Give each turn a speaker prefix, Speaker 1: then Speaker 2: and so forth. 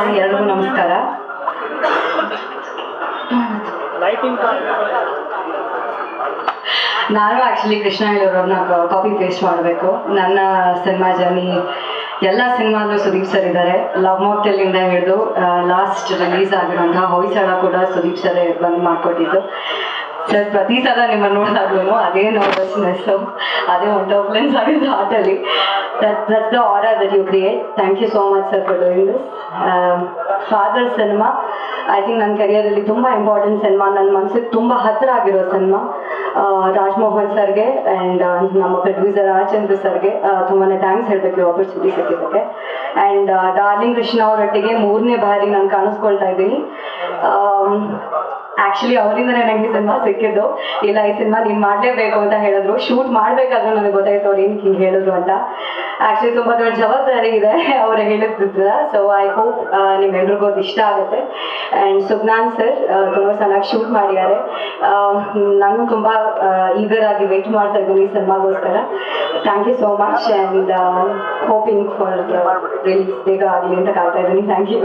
Speaker 1: ಎಲ್ರಿಗೂ ನಮಸ್ಕಾರ. ನಾನು ಆಕ್ಚುಲಿ ಕೃಷ್ಣ ಹೇಳೋರನ್ನ ಕಾಪಿ ಪೇಸ್ಟ್ ಮಾಡಬೇಕು. ನನ್ನ ಸಿನಿಮಾ ಜರ್ನಿ ಎಲ್ಲ ಸಿನಿಮಾದಲ್ಲೂ ಸುದೀಪ್ ಸರ್ ಇದ್ದಾರೆ ಲವ್ ಮಾಕ್ಟೆಲಿಂದ ಹಿಡಿದು ಲಾಸ್ಟ್ ರಿಲೀಸ್ ಆಗಿರುವಂತಹ ಹೊಯ್ಸಳ ಕೂಡ ಸುದೀಪ್ ಸರ್ ಬಂದು ಮಾಡಿಕೊಟ್ಟಿದ್ದು. ಸರ್ ಪ್ರತಿ ಸಲ ನಿಮ್ಮನ್ನು ನೋಡಿದಾಗ್ಲೂ ಅದೇ ನರ್ವಸ್ನೆಸ್ ಅದೇ ಒಂಟೋಪ್ಲೆನ್ಸ್ ಆಗಿದ್ದು ಹಾರ್ಟಲ್ಲಿ that the aura that you create thank you so much sir for doing this father cinema I think ನನ್ನ ಕೆರಿಯರಲ್ಲಿ ತುಂಬ ಇಂಪಾರ್ಟೆಂಟ್ ಸಿನಿಮಾ ನನ್ನ ಮನಸ್ಸಿಗೆ ತುಂಬ ಹತ್ತಿರ ಆಗಿರೋ ಸಿನಿಮಾ ರಾಜ್ಮೋಹನ್ ಸರ್ಗೆ ಆ್ಯಂಡ್ ನಮ್ಮ ಪ್ರೊಡ್ಯೂಸರ್ ರಾಜಚಂದ್ರ ಸರ್ಗೆ ತುಂಬಾ ಥ್ಯಾಂಕ್ಸ್ ಹೇಳಬೇಕು ಆಪರ್ಚುನಿಟಿ ಸಿಕ್ಕಿದ್ದಕ್ಕೆ. ಆ್ಯಂಡ್ ಡಾರ್ಲಿಂಗ್ ಕೃಷ್ಣ ಅವರೊಟ್ಟಿಗೆ ಮೂರನೇ ಬಾರಿ ನಾನು ಕಾಣಿಸ್ಕೊಳ್ತಾ ಇದ್ದೀನಿ. ಆ್ಯಕ್ಚುಲಿ ಅವರಿಂದನೇ ನನಗೆ ಸಿನಿಮಾ ಸಿಕ್ಕಿದ್ದು. ಇಲ್ಲ, ಈ ಸಿನಿಮಾ ನೀನು ಮಾಡಲೇಬೇಕು ಅಂತ ಹೇಳಿದ್ರು. ಶೂಟ್ ಮಾಡಬೇಕಾದ್ರೂ ನನಗೆ ಗೊತ್ತಾಯ್ತು ಅವ್ರು ಏನು ಹಿಂಗೆ ಹೇಳಿದ್ರು ಅಂತ. ಆಕ್ಚುಲಿ ತುಂಬ ದೊಡ್ಡ ಜವಾಬ್ದಾರಿ ಇದೆ ಅವರು ಹೇಳಿದ್ರ ಸೊ ಐ ಹೋಪ್ ನಿಮ್ಮೆಲ್ರಿಗೂ ಅದು ಇಷ್ಟ ಆಗುತ್ತೆ. ಆ್ಯಂಡ್ ಸುಜ್ಞಾನ್ ಸರ್ ತುಂಬ ಚೆನ್ನಾಗಿ ಶೂಟ್ ಮಾಡಿದ್ದಾರೆ. ನಾನು ತುಂಬ ಈಗರ್ ಆಗಿ ವೆಯ್ಟ್ ಮಾಡ್ತಾ ಇದ್ದೀನಿ ಈ ಸಿನಿಮಾಗೋಸ್ಕರ thank you so much and hoping for release ಬೇಗ ಆಗಲಿ ಅಂತ ಕಾಯ್ತಾ ಇದ್ದೀನಿ. Thank you